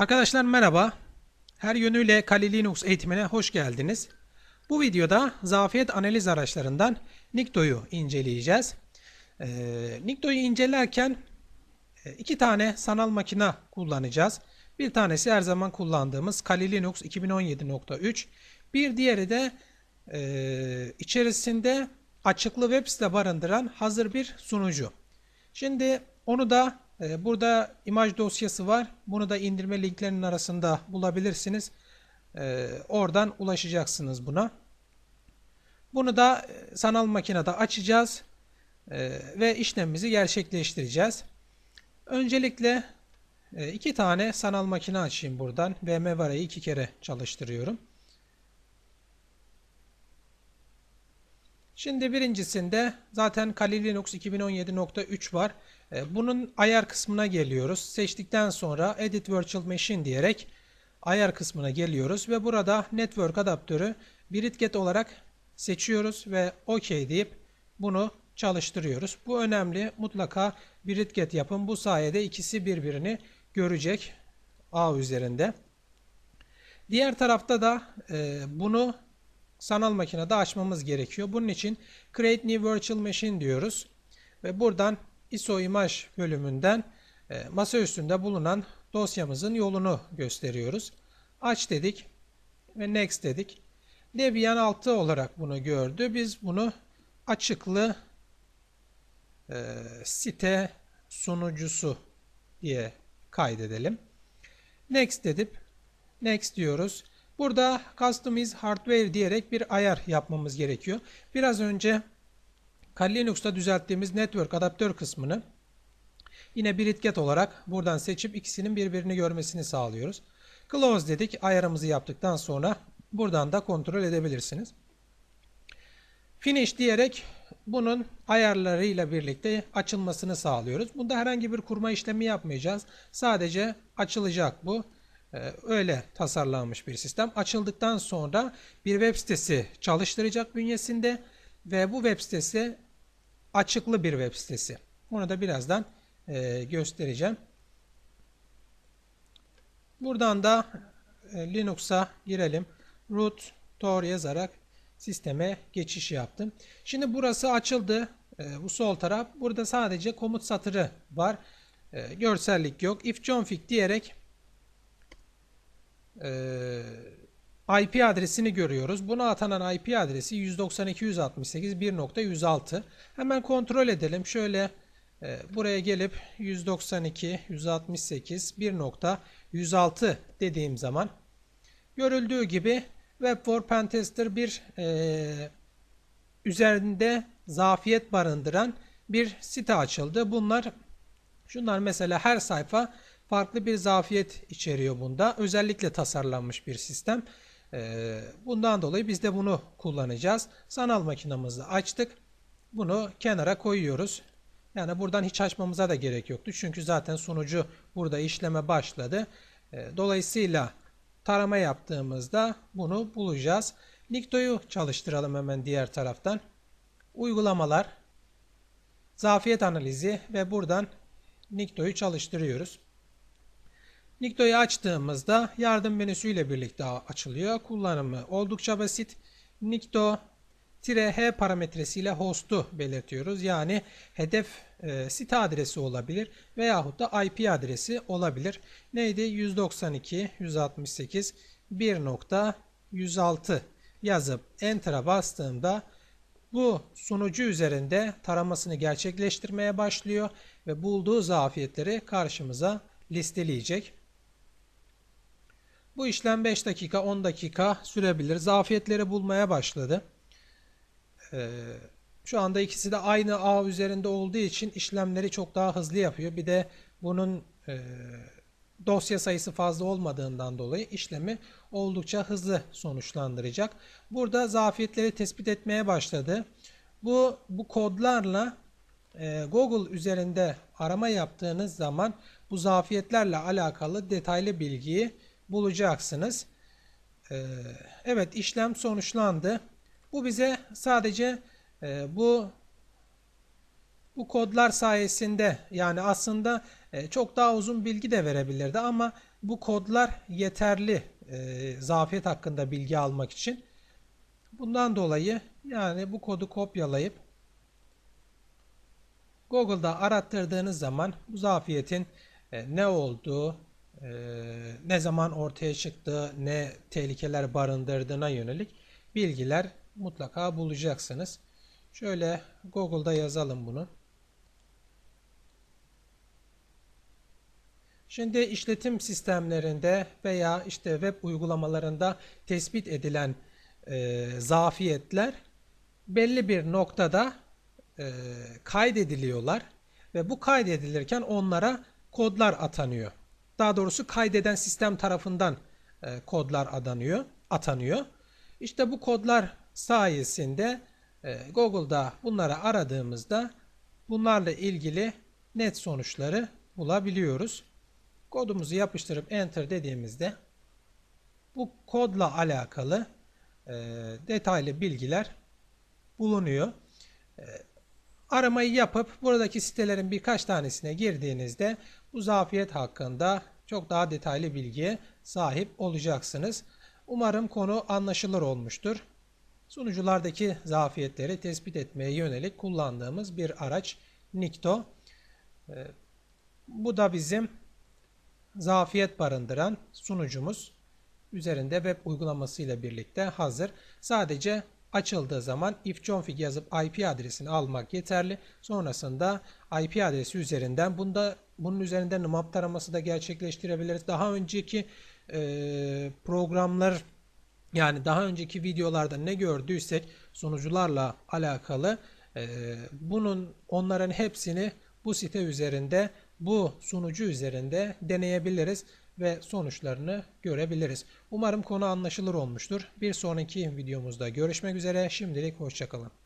Arkadaşlar merhaba. Her yönüyle Kali Linux eğitimine hoş geldiniz. Bu videoda zafiyet analiz araçlarından Nikto'yu inceleyeceğiz. Ee, Nikto'yu incelerken e, iki tane sanal makine kullanacağız. Bir tanesi her zaman kullandığımız Kali Linux 2017.3. Bir diğeri de e, içerisinde açıklı web site barındıran hazır bir sunucu. Şimdi onu da e, burada imaj dosyası var. Bunu da indirme linklerinin arasında bulabilirsiniz. E, oradan ulaşacaksınız buna. Bunu da e, sanal makinede açacağız e, ve işlemimizi gerçekleştireceğiz. Öncelikle e, iki tane sanal makine açayım buradan. VMware'yi iki kere çalıştırıyorum. Şimdi birincisinde zaten Kali Linux 2017.3 var. E, Bunun ayar kısmına geliyoruz. Seçtikten sonra Edit Virtual Machine diyerek ayar kısmına geliyoruz ve burada Network adaptörü Britget olarak seçiyoruz ve OK deyip bunu çalıştırıyoruz. Bu önemli. Mutlaka Britget yapın. Bu sayede ikisi birbirini görecek ağ üzerinde. Diğer tarafta da e, bunu sanal makinede açmamız gerekiyor. Bunun için Create New Virtual Machine diyoruz. Ve buradan ISO imaj bölümünden e, masa üstünde bulunan dosyamızın yolunu gösteriyoruz. Aç dedik ve Next dedik. Debian 6 olarak bunu gördü. Biz bunu açıklı e, site sunucusu diye kaydedelim. Next dedip Next diyoruz. Burada Customize Hardware diyerek bir ayar yapmamız gerekiyor. Biraz önce Kali Linux'ta düzelttiğimiz Network adaptör kısmını yine Britget olarak buradan seçip ikisinin birbirini görmesini sağlıyoruz. Close dedik. Ayarımızı yaptıktan sonra buradan da kontrol edebilirsiniz. Finish diyerek bunun ayarlarıyla birlikte açılmasını sağlıyoruz. Bunda herhangi bir kurma işlemi yapmayacağız. Sadece açılacak bu. Ee, öyle tasarlanmış bir sistem. Açıldıktan sonra bir web sitesi çalıştıracak bünyesinde ve bu web sitesi açıklı bir web sitesi. Onu da birazdan e, göstereceğim. Buradan da e, Linux'a girelim. root tor yazarak sisteme geçiş yaptım. Şimdi burası açıldı. E, bu sol taraf. Burada sadece komut satırı var. Görsellik yok. If config diyerek e, IP adresini görüyoruz. Buna atanan IP adresi 192.168.1.106. Hemen kontrol edelim. Şöyle e, buraya gelip 192.168.1.106 dediğim zaman görüldüğü gibi Web for Pentester bir e, üzerinde zafiyet barındıran bir site açıldı. Bunlar şunlar mesela her sayfa farklı bir zafiyet içeriyor bunda. Özellikle tasarlanmış bir sistem. Ee, bundan dolayı biz de bunu kullanacağız. Sanal makinamızı açtık. Bunu kenara koyuyoruz. Yani buradan hiç açmamıza da gerek yoktu. Çünkü zaten sunucu burada işleme başladı. Ee, dolayısıyla tarama yaptığımızda bunu bulacağız. Nikto'yu çalıştıralım hemen diğer taraftan. Uygulamalar, zafiyet analizi ve buradan Nikto'yu çalıştırıyoruz. Nikto'yu açtığımızda yardım menüsüyle birlikte açılıyor. Kullanımı oldukça basit. Nikto "-h" parametresiyle host'u belirtiyoruz. Yani hedef e, site adresi olabilir veyahut da IP adresi olabilir. Neydi? 192.168.1.106 yazıp Enter'a bastığımda bu sunucu üzerinde taramasını gerçekleştirmeye başlıyor ve bulduğu zafiyetleri karşımıza listeleyecek. Bu işlem 5 dakika 10 dakika sürebilir. Zafiyetleri bulmaya başladı. Ee, şu anda ikisi de aynı ağ üzerinde olduğu için işlemleri çok daha hızlı yapıyor. Bir de bunun e, dosya sayısı fazla olmadığından dolayı işlemi oldukça hızlı sonuçlandıracak. Burada zafiyetleri tespit etmeye başladı. Bu bu kodlarla e, Google üzerinde arama yaptığınız zaman bu zafiyetlerle alakalı detaylı bilgiyi bulacaksınız. Ee, evet işlem sonuçlandı. Bu bize sadece e, bu Bu kodlar sayesinde yani aslında e, çok daha uzun bilgi de verebilirdi ama bu kodlar yeterli e, zafiyet hakkında bilgi almak için. Bundan dolayı yani bu kodu kopyalayıp Google'da arattırdığınız zaman bu zafiyetin ne olduğu, ne zaman ortaya çıktığı, ne tehlikeler barındırdığına yönelik bilgiler mutlaka bulacaksınız. Şöyle Google'da yazalım bunu. Şimdi işletim sistemlerinde veya işte web uygulamalarında tespit edilen e, zafiyetler belli bir noktada e, kaydediliyorlar ve bu kaydedilirken onlara kodlar atanıyor. Daha doğrusu kaydeden sistem tarafından e, kodlar adanıyor, atanıyor. İşte bu kodlar sayesinde e, Google'da bunları aradığımızda bunlarla ilgili net sonuçları bulabiliyoruz. Kodumuzu yapıştırıp enter dediğimizde bu kodla alakalı e, detaylı bilgiler bulunuyor. E, aramayı yapıp buradaki sitelerin birkaç tanesine girdiğinizde bu zafiyet hakkında çok daha detaylı bilgiye sahip olacaksınız. Umarım konu anlaşılır olmuştur. Sunuculardaki zafiyetleri tespit etmeye yönelik kullandığımız bir araç Nikto. E, bu da bizim zafiyet barındıran sunucumuz üzerinde web uygulaması ile birlikte hazır. Sadece açıldığı zaman ifconfig yazıp IP adresini almak yeterli. Sonrasında IP adresi üzerinden bunda bunun üzerinden map taraması da gerçekleştirebiliriz. Daha önceki e, programlar yani daha önceki videolarda ne gördüysek sunucularla alakalı e, bunun onların hepsini bu site üzerinde bu sunucu üzerinde deneyebiliriz ve sonuçlarını görebiliriz. Umarım konu anlaşılır olmuştur. Bir sonraki videomuzda görüşmek üzere. Şimdilik hoşçakalın.